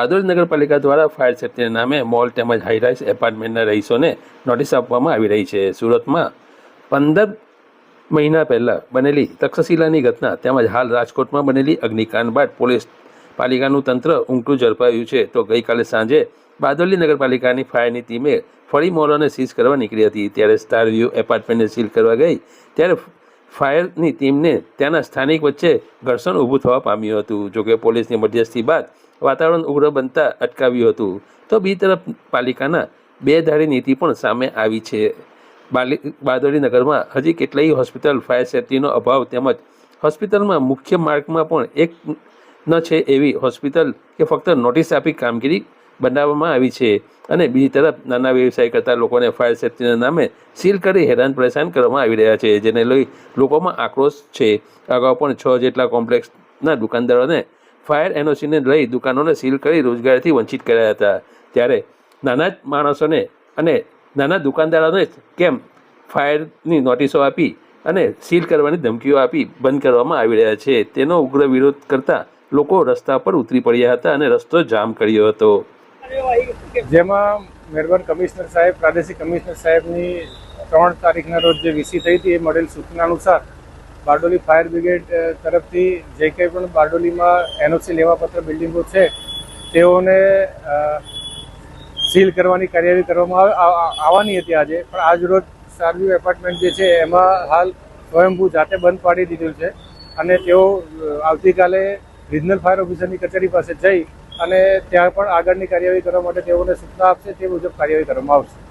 બારડોલી નગરપાલિકા દ્વારા ફાયર સેફ્ટીના નામે મોલ તેમજ હાઈરાઇઝ એપાર્ટમેન્ટના રહીશોને નોટિસ આપવામાં આવી રહી છે. સુરતમાં પંદર મહિના પહેલાં બનેલી તક્ષશિલાની ઘટના તેમજ હાલ રાજકોટમાં બનેલી અગ્નિકાંડ બાદ પોલીસ પાલિકાનું તંત્ર ઊંઘતું ઝડપાયું છે. તો ગઈકાલે સાંજે બારડોલી નગરપાલિકાની ફાયરની ટીમે ફરી મોલોને સીઝ કરવા નીકળી હતી. ત્યારે સ્ટાર વ્યૂ એપાર્ટમેન્ટને સીલ કરવા ગઈ. ત્યારે ફાયરની ટીમને ત્યાંના સ્થાનિક વચ્ચે ઘર્ષણ ઊભું થવા પામ્યું હતું. જોકે પોલીસની મધ્યસ્થી બાદ વાતાવરણ ઉગ્ર બનતા અટકાવ્યું હતું. તો બીજી તરફ પાલિકાના બે ધારી નીતિ પણ સામે આવી છે. બારડોલી નગરમાં હજી કેટલાય હોસ્પિટલ, ફાયર સેફ્ટીનો અભાવ તેમજ હોસ્પિટલમાં મુખ્ય માર્ગમાં પણ એક ન છે એવી હોસ્પિટલ કે ફક્ત નોટિસ આપી કામગીરી બનાવવામાં આવી છે અને બીજી તરફ નાના વ્યવસાય કરતા લોકોને ફાયર સેફ્ટીના નામે સીલ કરી હેરાન પરેશાન કરવામાં આવી રહ્યા છે, જેને લઈ લોકોમાં આક્રોશ છે. અગાઉ પણ છ જેટલા કોમ્પ્લેક્સના દુકાનદારોને ફાયર એનઓસીને લઈ દુકાનોને સીલ કરી રોજગારીથી વંચિત કર્યા હતા. ત્યારે નાના જ માણસોને અને નાના દુકાનદારોને જ કેમ ફાયરની નોટિસો આપી અને સીલ કરવાની ધમકીઓ આપી બંધ કરવામાં આવી રહ્યા છે. તેનો ઉગ્ર વિરોધ કરતા લોકો રસ્તા પર ઉતરી પડ્યા હતા અને રસ્તો જામ કર્યો હતો. જેમાં મહેરબાન કમિશનર સાહેબ, પ્રાદેશિક કમિશનર સાહેબની ત્રણ તારીખના રોજ જે વીસી થઈ હતી એ મળેલ સૂચના અનુસાર બારડોલી ફાયર બ્રિગેડ તરફથી જે કંઈ પણ બારડોલીમાં એનઓસી લેવાપત્ર બિલ્ડિંગો છે, તેઓને સીલ કરવાની કાર્યવાહી કરવામાં આવ- આવ- આવ- આવવાની હતી આજે. પણ આજ રોજ સારવ્યુ એપાર્ટમેન્ટ જે છે, એમાં હાલ સ્વયંભૂ જાતે બંધ પાડી દીધું છે અને તેઓ આવતીકાલે રિજનલ ફાયર ઓફિસરની કચેરી પાસે જઈ અને ત્યાં પણ આગળની કાર્યવાહી કરવા માટે તેઓને સૂચના આપશે, તે મુજબ કાર્યવાહી કરવામાં આવશે.